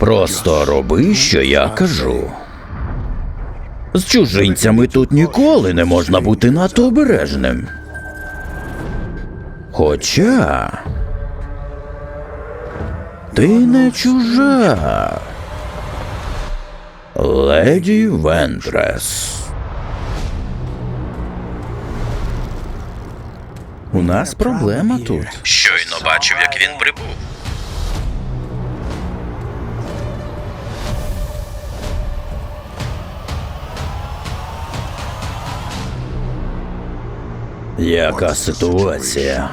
Просто роби, що я кажу. З чужинцями тут ніколи не можна бути надто обережним. Хоча. Ти не чужа. Леді Вентрес. У нас проблема тут. Щойно бачив, як він прибув. Яка ситуація?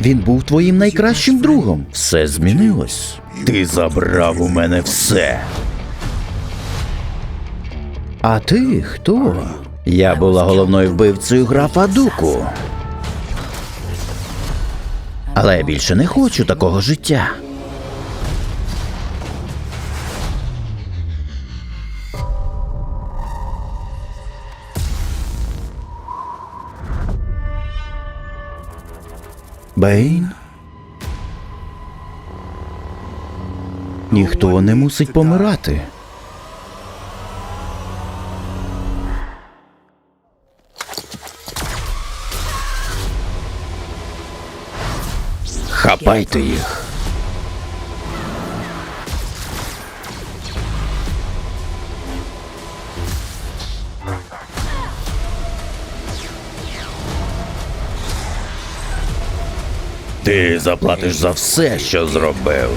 Він був твоїм найкращим другом. Все змінилось. Ти забрав у мене все. А ти хто? Я була головною вбивцею графа Дуку. Але я більше не хочу такого життя. Бейн? Ніхто не мусить помирати. Хапайте їх. Ти заплатиш за все, що зробив.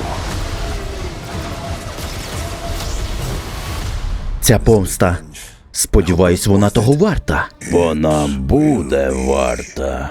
Ця помста. Сподіваюсь, вона того варта. Вона буде варта.